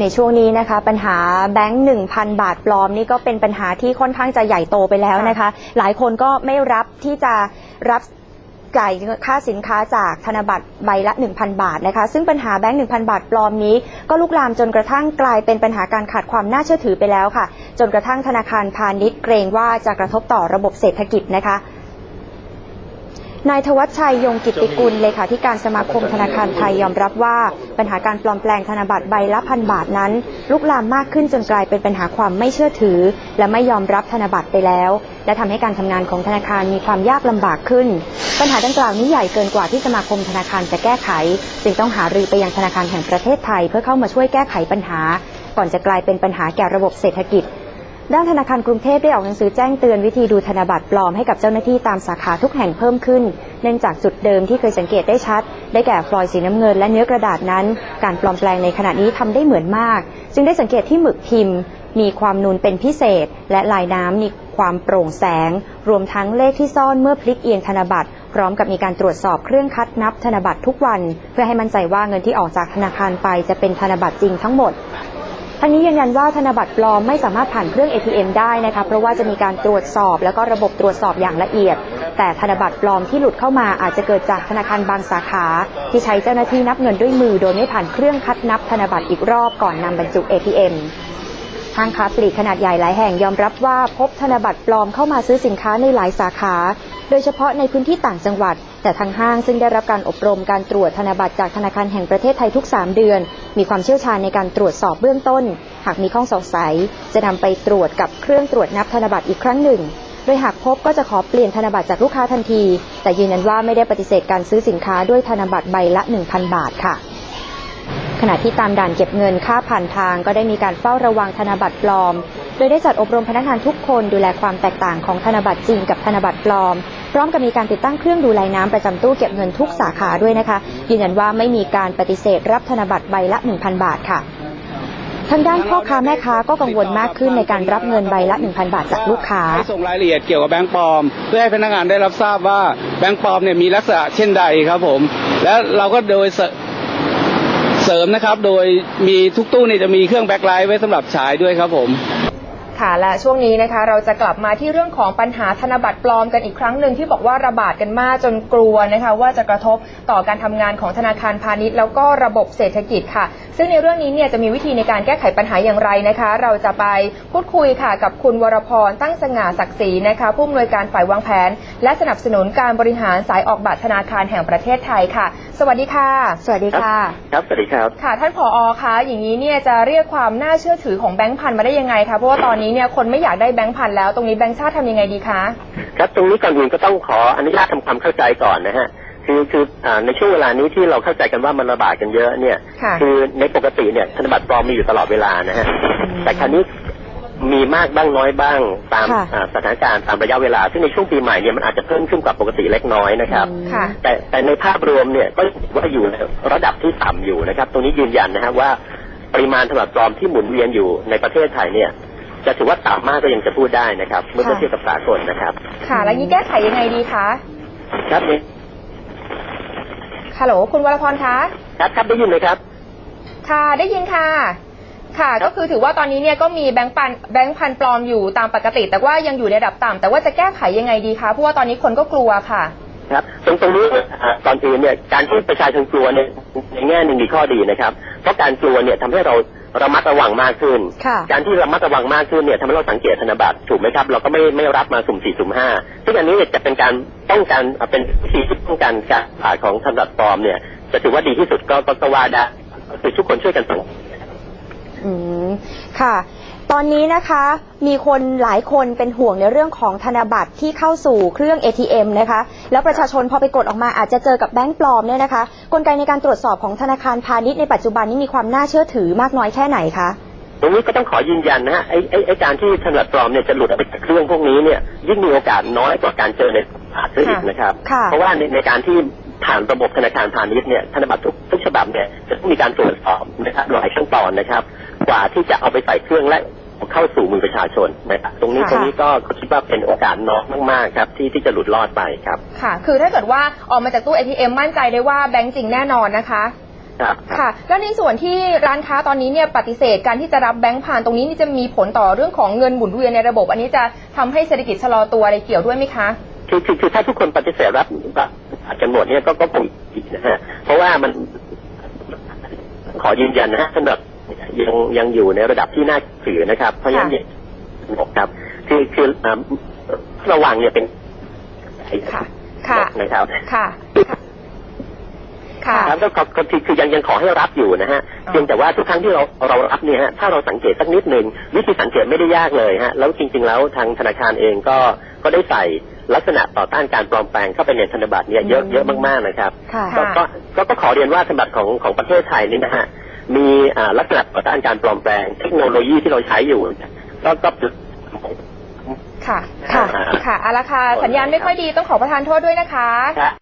ในช่วงนี้นะคะ ปัญหาแบงค์1,000 บาทปลอมนี่ก็เป็นปัญหาที่ค่อนข้างจะใหญ่โตไปแล้วนะคะ หลายคนก็ไม่รับที่จะรับจ่ายค่าสินค้าจากธนบัตรใบละ 1,000 บาทนะคะ ซึ่งปัญหาแบงค์ 1,000 บาทปลอมนี้ ก็ลุกลามจนกระทั่งกลายเป็นปัญหาการขาดความน่าเชื่อถือไปแล้วค่ะ จนกระทั่งธนาคารพาณิชย์เกรงว่าจะกระทบต่อระบบเศรษฐกิจนะคะ นายธวัชชัยยงกิติกุลเลขาธิการสมาคมธนาคารไทยยอมรับว่า ปัญหาการปลอมแปลงธนบัตรใบละพันบาทนั้นลุกลามมากขึ้นจนกลายเป็นปัญหาความไม่เชื่อถือ และไม่ยอมรับธนบัตรไปแล้ว และทำให้การทำงานของธนาคารมีความยากลำบากขึ้น ปัญหาดังกล่าวนี้ใหญ่เกินกว่าที่สมาคมธนาคารจะแก้ไข จึงต้องหารือไปยังธนาคารแห่งประเทศไทย เพื่อเข้ามาช่วยแก้ไขปัญหา ก่อนจะกลายเป็นปัญหาแก่ระบบเศรษฐกิจ ด้านธนาคารกรุงเทพได้ออกหนังสือแจ้งเตือนวิธีดูธนบัตรปลอมให้กับเจ้าหน้าที่ตามสาขาทุกแห่งเพิ่มขึ้น เนื่องจากจุดเดิมที่เคยสังเกตได้ชัด ได้แก่ฟลอยสีน้ำเงินและเนื้อกระดาษนั้น การปลอมแปลงในขณะนี้ทำได้เหมือนมาก จึงได้สังเกตที่หมึกพิมพ์ มีความนูนเป็นพิเศษ และลายน้ำมีความโปร่งแสง รวมทั้งเลขที่ซ่อนเมื่อพลิกเอียงธนบัตรพร้อมกับมีการตรวจสอบเครื่องคัดนับธนบัตรทุกวัน เพื่อให้มั่นใจว่าเงินที่ออกจากธนาคารไปจะเป็นธนบัตรจริงทั้งหมด ทั้งนี้ยืนยันว่าธนบัตรปลอมไม่สามารถผ่านเครื่อง ATM ได้นะคะเพราะว่าจะมีการตรวจสอบ แล้วก็ระบบตรวจสอบอย่างละเอียด แต่ธนบัตรปลอมที่หลุดเข้ามาอาจจะเกิดจากธนาคารบางสาขา ที่ใช้เจ้าหน้าที่นับเงินด้วยมือ โดยไม่ผ่านเครื่องคัดนับธนบัตรอีกรอบก่อนนำบรรจุ ATM ห้างค้าปลีกขนาดใหญ่หลายแห่งยอมรับว่าพบธนบัตรปลอมเข้ามาซื้อสินค้าในหลายสาขา โดยเฉพาะในพื้นที่ต่างจังหวัด แต่ทางห้างซึ่งได้รับการอบรมการตรวจธนบัตรจากธนาคารแห่งประเทศไทยทุก 3 เดือน มีความเชี่ยวชาญในการตรวจสอบเบื้องต้น หากมีข้องสงสัย จะนำไปตรวจกับเครื่องตรวจนับธนบัตรอีกครั้งหนึ่ง โดยหากพบก็จะขอเปลี่ยนธนบัตรจากลูกค้าทันที แต่ยืนยันว่าไม่ได้ปฏิเสธการซื้อสินค้าด้วยธนบัตรใบละ 1,000 บาทค่ะขณะที่ตามด่านเก็บเงินค่าผ่านทางก็ได้มีการเฝ้าระวังธนบัตรปลอม โดยได้จัดอบรมพนักงานทุกคนดูแลความแตกต่างของธนบัตรจริงกับธนบัตรปลอม พร้อมกับมีการติดตั้งเครื่องดูลายน้ำประจำตู้เก็บเงินทุกสาขาด้วยนะคะ ยืนยันว่าไม่มีการปฏิเสธรับธนบัตรใบละ 1,000 บาทค่ะทางด้านพ่อค้าแม่ค้าก็กังวลมากขึ้นในการรับเงินใบละ 1,000 บาทจากลูกค้าส่งรายละเอียดเกี่ยวกับแบงค์ปลอม เพื่อให้พนักงานได้รับทราบว่าแบงค์ปลอมเนี่ยมีลักษณะเช่นใดครับผม และเราก็โดยเสริมนะครับ โดยมีทุกตู้เนี่ยจะมีเครื่องแบ็คไลท์ไว้สำหรับฉายด้วยครับผม ค่ะและช่วงนี้นะคะ เราจะกลับมาที่เรื่องของปัญหาธนบัตรปลอมกันอีกครั้งหนึ่งที่บอกว่าระบาดกันมากจนกลัวนะคะ ว่าจะกระทบต่อการทำงานของธนาคารพาณิชย์ แล้วก็ระบบเศรษฐกิจค่ะ ซึ่งในเรื่องนี้เนี่ยจะมีวิธีในการแก้ไขปัญหาอย่างไรนะคะ เราจะไปพูดคุยค่ะกับคุณวรพรตั้งสง่าศักดิ์ศรีนะคะผู้อำนวยการฝ่ายวางแผน และสนับสนุนการบริหารสายออกบัตรธนาคารแห่งประเทศไทยค่ะ สวัสดีค่ะ สวัสดีค่ะ ครับสวัสดีครับค่ะ ท่านผอคะอย่างนี้เนี่ยจะเรียกความน่าเชื่อถือของแบงค์พันธุ์มาได้ยังไงคะเพราะว่าตอนนี้เนี่ยคนไม่อยากได้แบงค์พันธุ์แล้ว ตรงนี้แบงค์ชาติทำยังไงดีคะครับตรงนี้ก่อนอื่นก็ต้องขออนุญาตทำความเข้าใจก่อนนะฮะคือคืออ่าในช่วงเวลานี้ที่เราเข้าใจกันว่ามันระบาดกันเยอะเนี่ยค่ะอในปกติเนี่ยธนบัตรปลอมมีอยู่ตลอดเวลานะฮะแต่คราวนี้มีมากบ้างน้อยบ้างตามค่ะอ่าสถานการณ์ตามระยะเวลา ซึ่งในช่วงปีใหม่เนี่ยมันอาจจะเพิ่มขึ้นกว่าปกติเล็กน้อยนะครับค่ะแต่แต่ในภาพรวมเนี่ยก็ถือว่าอยู่ในระดับที่ต่ำอยู่นะครับ ตรงนี้ยืนยันนะฮะว่าปริมาณธนบัตรปลอมที่หมุนเวียนอยู่ในประเทศไทยเนี่ย จะถือว่าต่ำมากก็ยังจะพูดได้นะครับ เมื่อค่ะเทียบกับสากลนะครับ ค่ะ แล้วนี้แก้ไขยังไงดีคะครับนี่ฮัลโหลคุณวรพรคะครับครับได้ยินไหมครับ ค่ะได้ยินค่ะค่ะก็คือถือว่าตอนนี้เนี่ยก็มีแบงค์ปันแบงค์พันปลอมอยู่ตามปกติ แต่ว่ายังอยู่ในระดับต่ำแต่ว่าจะแก้ไขยังไงดีคะเพราะว่าตอนนี้คนก็กลัวค่ะ ครับ ตรงตรงนี้อ่าก่อนอื่นเนี่ยการที่ประชาชนกลัวเนี่ยในแง่หนึ่งมีข้อดีนะครับ เพราะการกลัวเนี่ยทำให้เรา ระมัดระวังมากขึ้นค่ะการที่ระมัดระวังมากขึ้นเนี่ยทำให้เราสังเกตธนบัตรถูกไหมครับ เราก็ไม่ไม่รับมาสุ่มสี่สุ่มห้าซึ่งอันนี้เนี่ยจะเป็นการป้องกันอ่าเป็นวิธีที่ป้องกันการผ่านของธนบัตรปลอมเนี่ยจะถือว่าดีที่สุดก็ก็ก็ว่าได้คือทุกคนช่วยกันส่งอืมค่ะ ตอนนี้นะคะมีคนหลายคนเป็นห่วงในเรื่องของธนบัตรที่เข้าสู่เครื่อง ATM นะคะ แล้วประชาชนพอไปกดออกมาอาจจะเจอกับแบงก์ปลอมเนี่ยนะคะ กลไกในการตรวจสอบของธนาคารพาณิชย์ในปัจจุบันนี้มีความน่าเชื่อถือมากน้อยแค่ไหนคะตรงนี้ก็ต้องขอยืนยันนะฮะไอ้ไอ้ไอ้การที่ธนบัตรปลอมเนี่ยจะหลุดออกไปจากเครื่องพวกนี้เนี่ยยิ่งมีโอกาสน้อยกว่าการเจอในตลาดซื้ออีกนะครับ ค่ะเพราะว่าในในการที่ผ่านระบบธนาคารพาณิชย์เนี่ยธนบัตรทุกทุกฉบับเนี่ยจะต้องมีการตรวจสอบนะครับหลายขั้นตอนนะครับ กว่าที่จะเอาไปใส่เครื่องและ เข้าสู่มือประชาชนนะครับตรงนี้ค่ะตรงนี้ก็ก็คิดว่าเป็นโอกาสน้อยมากๆครับที่ที่จะหลุดรอดไปครับ ค่ะ คือถ้าเกิดว่าออกมาจากตู้ ATM มั่นใจได้ว่าแบงค์จริงแน่นอนนะคะครับค่ะแล้วในส่วนที่ร้านค้าตอนนี้เนี่ยปฏิเสธการที่จะรับแบงค์ผ่านตรงนี้นี่จะมีผลต่อเรื่องของเงินหมุนเวียนในระบบ อันนี้จะทำให้เศรษฐกิจชะลอตัวอะไรเกี่ยวด้วยไหมคะคือคือคือถ้าทุกคนปฏิเสธรับบัตรกันหมดเนี่ยก็ก็คงผิดนะฮะเพราะว่ามันขอยืนยันนะฮะสำหรับ ยังยังอยู่ในระดับที่น่าถือนะครับ เพราะฉะนั้นเนี่ยครับ คือคืออ่าระวังเนี่ยเป็นค่ะค่ะนะครับค่ะค่ะครับก็ก็ก็คือคือยังยังขอให้รับอยู่นะฮะอ๋อเพียงแต่ว่าทุกครั้งที่เราเรารับเนี่ยฮะถ้าเราสังเกตสักนิดหนึ่งวิธีสังเกตไม่ได้ยากเลยฮะแล้วจริง ๆ แล้วทางธนาคารเองก็ก็ได้ใส่ลักษณะต่อต้านการปลอมแปลงเข้าไปในธนบัตรเนี่ยเยอะเยอะมากๆนะครับค่ะก็ก็ก็ก็ขอเรียนว่าธนบัตรของของประเทศไทยนี่นะฮะ มีอ่าลักษณะต่อต้านการปลอมแปลง เทคโนโลยีที่เราใช้อยู่ก็ก็ค่ะ ค่ะ ค่ะเอาละค่ะ สัญญาณไม่ค่อยดีต้องขอประทานโทษด้วยนะคะครับ